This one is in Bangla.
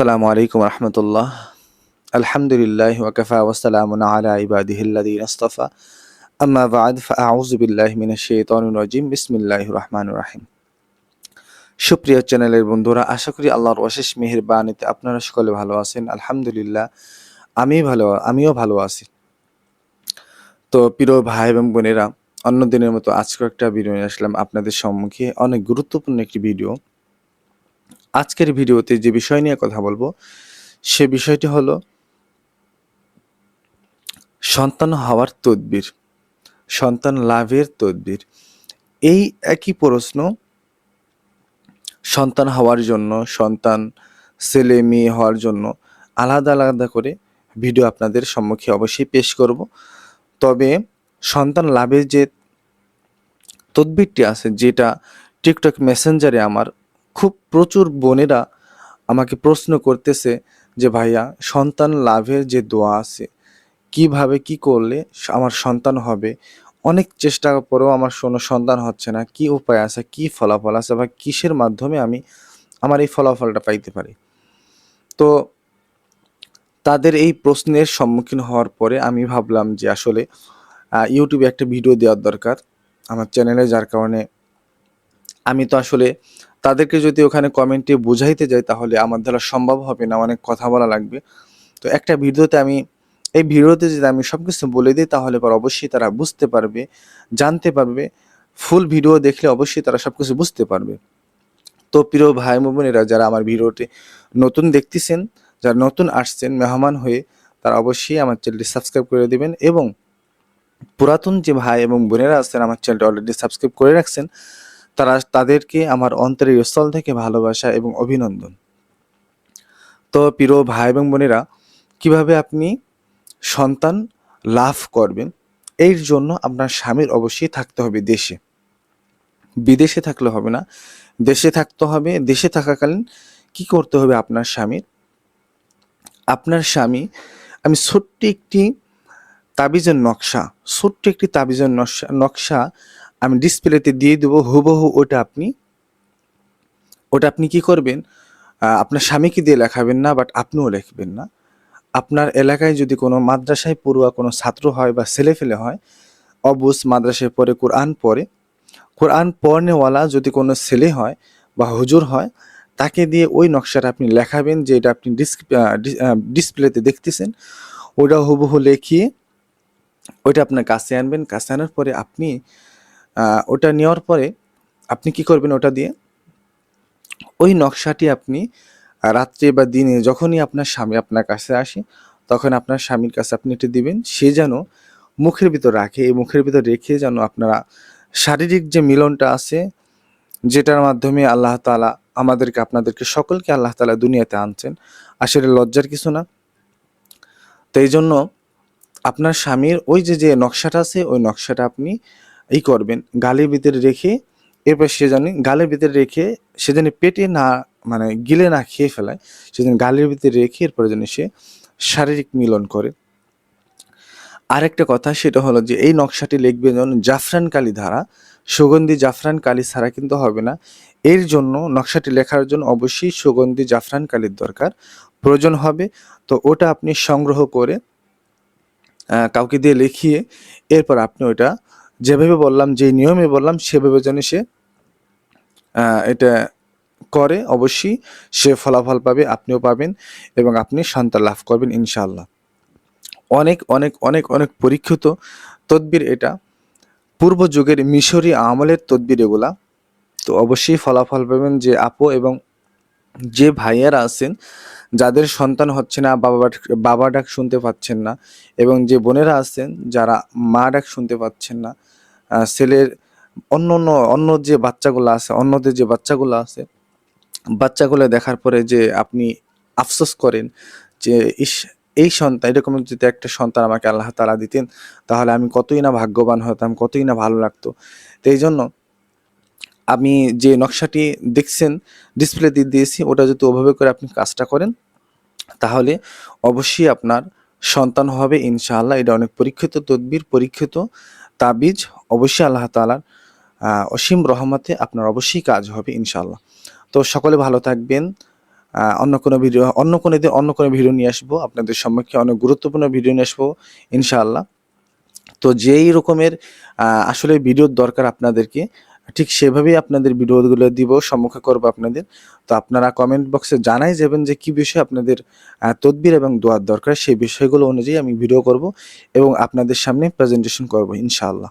আসসালামু আলাইকুম রহমতুল্লাহ। আলহামদুলিল্লাহ ওয়াকাফা ওয়াসালাম আলা ইবাদিহিল্লাদিন আস্তফা। আম্মা বাদ ফাউযু বিল্লাহি মিনাশ শাইতানির রাজিম। বিসমিল্লাহির রহমানির রহিম। সুপ্রিয় চ্যানেলের বন্ধুরা, আশা করি আল্লাহর অশেষ মেহেরবানিতে আপনারা সকলে ভালো আছেন। আলহামদুলিল্লাহ, আমি ভালো, আমিও ভালো আছি। তো প্রিয় ভাই এবং বোনেরা অন্য দিনের মতো আজকে একটা ভিডিও নিয়ে আসলাম আপনাদের সম্মুখে। অনেক গুরুত্বপূর্ণ একটি ভিডিও। আজকের ভিডিওতে যে বিষয় নিয়ে কথা বলব, সে বিষয়টি হলো সন্তান হওয়ার তদবির, সন্তান লাভের তদবির। এই একই প্রশ্ন সন্তান হওয়ার জন্য, সন্তান ছেলে মেয়ে হওয়ার জন্য আলাদা আলাদা করে ভিডিও আপনাদের সম্মুখে অবশ্যই পেশ করব। তবে সন্তান লাভের যে তদবিরটি আছে, যেটা টিকটক মেসেঞ্জারে আমার খুব প্রচুর বোনেরা আমাকে প্রশ্ন করতেছে যে, ভাইয়া, সন্তান লাভের যে দোয়া আছে, কীভাবে কি করলে আমার সন্তান হবে? অনেক চেষ্টা পরেও আমার কোনো সন্তান হচ্ছে না। কি উপায় আছে? কি ফলাফল আছে? বা কিসের মাধ্যমে আমি আমার এই ফলাফলটা পাইতে পারি? তো তাদের এই প্রশ্নের সম্মুখীন হওয়ার পরে আমি ভাবলাম যে, আসলে ইউটিউবে একটা ভিডিও দেওয়ার দরকার। আমার চ্যানেলে যার কারণে আমি তো আসলে তাদেরকে যদি ওখানে কমেন্টে বুঝাইতে যাই, তাহলে আমার দ্বারা সম্ভব হবে না, অনেক কথা বলা লাগবে। তো একটা ভিডিওতে আমি, এই ভিডিওতে যদি আমি সব কিছু বলে দিই, তাহলে পর অবশ্যই তারা বুঝতে পারবে, জানতে পারবে। ফুল ভিডিও দেখলে অবশ্যই তারা সব কিছু বুঝতে পারবে। তো প্রিয় ভাই বোনেরা, যারা আমার ভিডিওটি নতুন দেখতেছেন, যারা নতুন আসছেন, মেহমান হয়ে, তারা অবশ্যই আমার চ্যানেলটি সাবস্ক্রাইব করে দেবেন এবং পুরাতন যে ভাই এবং বোনেরা আছেন, আমার চ্যানেলটি অলরেডি সাবস্ক্রাইব করে রাখছেন তারা তাদেরকে আমার অন্তরের স্থল থেকে ভালোবাসা এবং অভিনন্দন। তো প্রিয় ভাই এবং বোনেরা, কীভাবে আপনি সন্তান লাভ করবেন? এর জন্য আপনার স্বামীর অবশ্যই থাকতে হবে দেশে। বিদেশে থাকলে হবে না। দেশে থাকতে হবে। দেশে থাকাকালীন কি করতে হবে আপনার স্বামীর? আপনার স্বামী, আমি ছোট্ট একটি তাবিজের নকশা, ছোট্ট একটি তাবিজের নকশা নকশা আমি ডিসপ্লেতে দিয়ে দেবো, হুবহু ওটা আপনি ওটা আপনি কি করবেন আপনার স্বামীকে দিয়ে লেখাবেন না বাট আপনিও লিখবেন না। আপনার এলাকায় যদি কোনো মাদ্রাসায় পড়ুয়া কোনো ছাত্র হয় বা ছেলে ফেলে হয়, অবুস মাদ্রাসায় পড়ে, কোরআন পড়ে, কোরআন পড়নেওয়ালা যদি কোনো ছেলে হয় বা হুজুর হয়, তাকে দিয়ে ওই নকশাটা আপনি লেখাবেন যে এটা আপনি ডিসপ্লেতে দেখতেছেন, ওটা হুবহু লেখিয়ে ওইটা আপনার কাছে আনবেন। কাছে আনার পরে আপনি ওটা নেওয়ার পরে আপনি কি করবেন ওটা দিয়ে? ওই নকশাটি আপনি রাত্রে বা দিনে যখনই আপনার স্বামী আপনার কাছে আসে, তখন আপনার স্বামীর কাছে আপনি এটি দিবেন। সে যেন মুখের ভিতর রাখে, এই মুখের ভিতর রেখে যেন আপনারা শারীরিক যে মিলনটা আছে, যেটার মাধ্যমে আল্লাহ তালা আমাদেরকে, আপনাদেরকে সকলকে আল্লাহ তালা দুনিয়াতে আনছেন আসলে লজ্জার কিছু না। তো এই জন্য আপনার স্বামীর ওই যে যে নকশাটা আছে, ওই নকশাটা আপনি এই করবেন, গালের ভিতরে রেখে এরপর সে জানি গালের ভিতরে রেখে সে জানি পেটে না মানে গিলে না খেয়ে ফেলায় সেদিন গালের ভিতরে রেখে এরপরে যেন সে শারীরিক মিলন করে। আরেকটা কথা সেটা হলো যে, এই নকশাটি লিখবে যেন জাফরান কালি ধারা, সুগন্ধি জাফরান কালি ছাড়া কিন্তু হবে না। এর জন্য নকশাটি লেখার জন্য অবশ্যই সুগন্ধি জাফরান কালির দরকার, প্রয়োজন হবে, তো ওটা আপনি সংগ্রহ করে কাউকে দিয়ে লিখিয়ে, এরপর আপনি ওটা যেভাবে বললাম, যে নিয়মে বললাম সেভাবে যেন সে এটা করে, অবশ্যই সে ফলাফল পাবে, আপনিও পাবেন এবং আপনি সন্তান লাভ করবেন ইনশাল্লাহ অনেক অনেক অনেক অনেক পরীক্ষিত তদবির এটা। পূর্ব যুগের মিশরি আমলের তদবির এগুলা। তো অবশ্যই ফলাফল পাবেন যে আপু এবং যে ভাইয়ারা আছেন, যাদের সন্তান হচ্ছে না, বাবা বাবা ডাক শুনতে পাচ্ছেন না এবং যে বোনেরা আছেন, যারা মা ডাক শুনতে পাচ্ছেন না ছেলের অন্য অন্য অন্য যে বাচ্চাগুলো আছে, অন্যদের যে বাচ্চাগুলো আছে, বাচ্চাগুলো দেখার পরে যে আপনি আফসোস করেন যে, ইস, এই সন্তান, এরকম যদি একটা সন্তান আমাকে আল্লাহ তালা দিতেন, তাহলে আমি কতই না ভাগ্যবান হতাম, কতই না ভালো লাগতো। তো এই জন্য আমি যে নকশাটি দেখছেন ডিসপ্লে দিয়ে দিয়েছি, ওটা যদি ওভাবে করে আপনি কাজটা করেন, তাহলে অবশ্যই আপনার সন্তান হবে ইনশাআল্লাহ। এটা অনেক পরীক্ষিত তদবির, পরীক্ষিত তাবিজ অবশ্যই আল্লাহ তালার অসীম রহমতে আপনার অবশ্যই কাজ হবে ইনশাল্লাহ তো সকলে ভালো থাকবেন। অন্য কোনো ভিডিও, অন্য কোনো দিন অন্য কোনো ভিডিও নিয়ে আসব। আপনাদের সম্মুখে অনেক গুরুত্বপূর্ণ ভিডিও নিয়ে আসব ইনশাআল্লাহ। তো যেই রকমের আসলে ভিডিওর দরকার আপনাদেরকে, ঠিক সেভাবেই আপনাদের ভিডিওগুলো দিব, সম্মুখে করব আপনাদের। তো আপনারা কমেন্ট বক্সে জানাই যাবেন যে কি বিষয়ে আপনাদের তদবির এবং দোয়ার দরকার, সেই বিষয়গুলো অনুযায়ী আমি ভিডিও করব এবং আপনাদের সামনে প্রেজেন্টেশন করব ইনশাআল্লাহ।